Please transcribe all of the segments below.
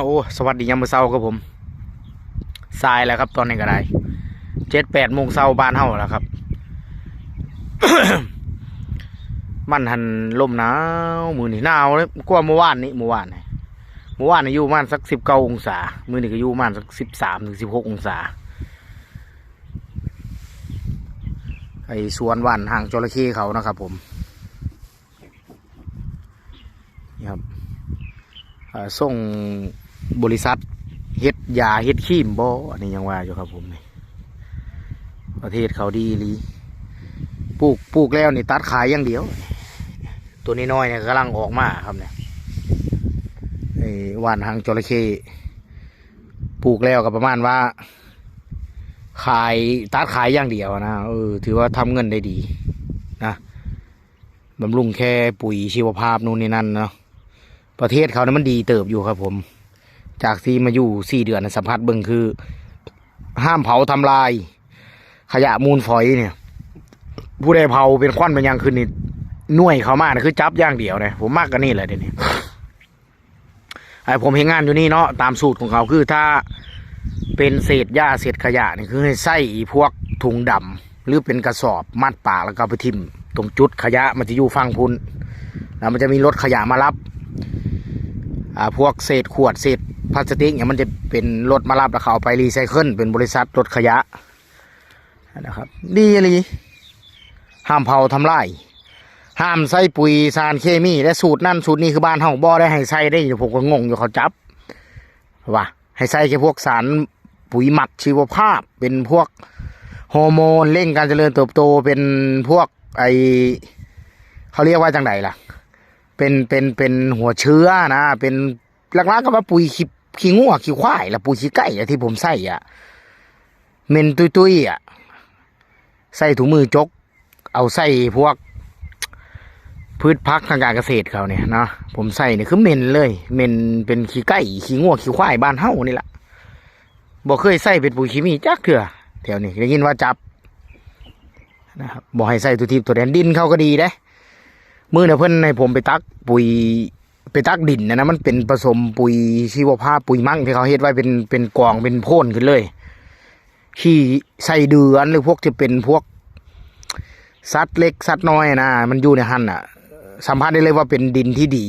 โอ้สวัสดียามมื้อเช้าครับผมสายแล้วครับ ตอนนี้ก็ได้เจ็ดแปดโมงเช้าบ้านเฮาแล้วครับ มันหันลมหนาวมือนี่หนาวเลยกว่าเมื่อวานนี้เมื่อวานนี่เมื่อวานนี่อยู่มาณสักสิบเก้าองศา มือนี่ก็อยู่มาณสักสิบสามถึงสิบหกองศาไอ้สวนวันห่างจระเข้เขานะครับ ผมนี่ครับอ่อส่ง บริษัทเฮ็ดยาเฮ็ดขีมบ่อันนี้ยังว่าอยู่ครับผมนี่ประเทศเขาดีลีปลูกปลูกแล้วนี่ตัดขายอย่างเดียว ตัวนี้น้อยเนี่ยกำลังออกมาครับเนี่ยไอ้วานหางจระเข้ปลูกแล้วก็ประมาณว่า ขายตัดขายอย่างเดียวนะเออถือว่าทำเงินได้ดีนะบำรุงแค่ปุ๋ยชีวภาพนู่นนี่นั่นเนาะประเทศเขาเนะมันดีเติบอยู่ครับผม จากที่มาอยู่สี่เดือนสัมผัสเบิ่งคือ ห้ามเผาทำลาย ขยะมูลฝอยเนี่ย ผู้ใดเผาเป็นควันเป็นยังขึ้นนี่หน่วยเขามากนะคือจับอย่างเดียวนะผมมากกันนี่แหละเดี๋ยวนี้ไอผมเห็นงานอยู่นี่เนาะตามสูตรของเขาคือถ้าเป็นเศษหญ้าเศษขยะนี่คือให้ใส่พวกถุงดำหรือเป็นกระสอบมัดปากแล้วก็ไปทิ่มตรงจุดขยะมันจะอยู่ฟังพุนแล้วมันจะมีรถขยะมารับ อ่าพวกเศษขวดเศษ พลาสติกเนี่ยมันจะเป็นรถมารับแล้วเขาเอาไปรีไซเคิลเป็นบริษัทรถขยะนะครับ ดีเลยห้ามเผาทำลายห้ามใส่ปุ๋ยสารเคมีและสูตรนั่นสูตรนี้คือบ้านเฮาบ่ได้ให้ใส่ได้อยู่ผมก็งงอยู่เขาจับว่าให้ใส่แค่พวกสารปุ๋ยหมักชีวภาพ เป็นพวกฮอร์โมนเร่งการเจริญเติบโตเป็นพวกไอเขาเรียกว่าจังไดล่ะ เป็นเป็นเป็นหัวเชื้อนะ เป็นหลักๆก็ว่าปุ๋ยขี้ ขี้งัวขี้ควายและปุ๋ยขี้ไก่อะที่ผมใส่อะเมนตุยตุยอะใส่ถุงมือจก เอาใส่พวก พืชพักทางการเกษตรเขาเนี่ยนะผมใส่เนี่ยคือเมนเลย เมนเป็นขี้ไก่ขี้งัวขี้ควายบ้านเฮานี่แหละบ่เคยใส่เป็นปุ๋ยเคมีจักเถื่อแถวนี้ได้ยินว่าจับนะครับบ่ให้ใส่ตัวทิพตัวแดนดินเขาก็ดีเด้มือเนี่ยเพื่อนให้ผมไปตักปุ๋ย ไปตักดินนะนะมันเป็นผสมปุ๋ยชีวภาพปุ๋ยมั่งที่เขาเฮ็ดไว้เป็นเป็นกองเป็นโพ่นขึ้นเลย ขี้ใส่เดือนหรือพวกที่เป็นพวกสัตว์เล็กสัตว์น้อยนะมันอยู่ในหันอะ สัมผัสได้เลยว่าเป็นดินที่ดี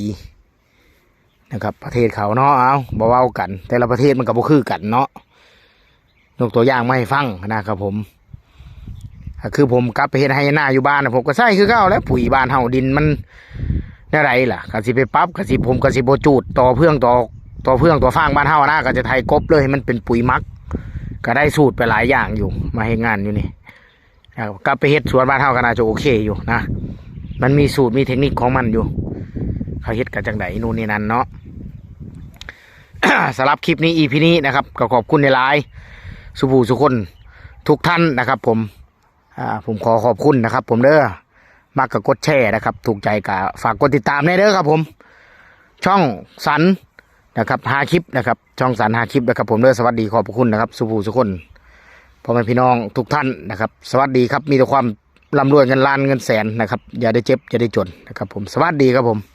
นะครับ ประเทศเขาเนาะเอาบ่เว้ากัน แต่ละประเทศมันก็บ่คือกันเนาะยกตัวอย่างมาให้ฟังนะครับผมคือผมกลับไปเฮ็ดให้หน้าอยู่บ้านนะผมก็ใส่คือเก่าแล้วปุ๋ยบ้านเฮาดินมัน ได้ไรล่ะกสิไปปั๊บกสิผมกสิโบจูดต่อเพื่องต่อต่อเพื่องต่อฟางบ้านเฮานะก็จะไทยกบเลยให้มันเป็นปุ๋ยมัก ก็ได้สูตรไปหลายอย่างอยู่ มาให้งานอยู่นี่กลับไปเฮ็ดสวนบ้านเฮาก็น่าจะโอเคอยู่นะมันมีสูตรมีเทคนิคของมันอยู่ เขาเฮ็ดกันจังไดนู่นนี่นั่นเนาะสำหรับคลิปนี้ EP นี้นะครับก็ขอบคุณในไลน์สุภูสุคนทุกท่านนะครับ ผมผมขอขอบคุณนะครับ ผมเด้อ มากกับกดแชร์นะครับ ถูกใจกับฝากกดติดตามในเด้อครับผม ช่องสันนะครับหาคลิปนะครับ ช่องสันหาคลิปนะครับ ผมเด้อสวัสดีขอบพระคุณนะครับ สุภูสุคนพ่อแม่พี่น้องทุกท่านนะครับ สวัสดีครับมีแต่ความร่ำรวยเงินล้านเงินแสนนะครับ อย่าได้เจ็บอย่าได้จนนะครับ ผมสวัสดีครับผม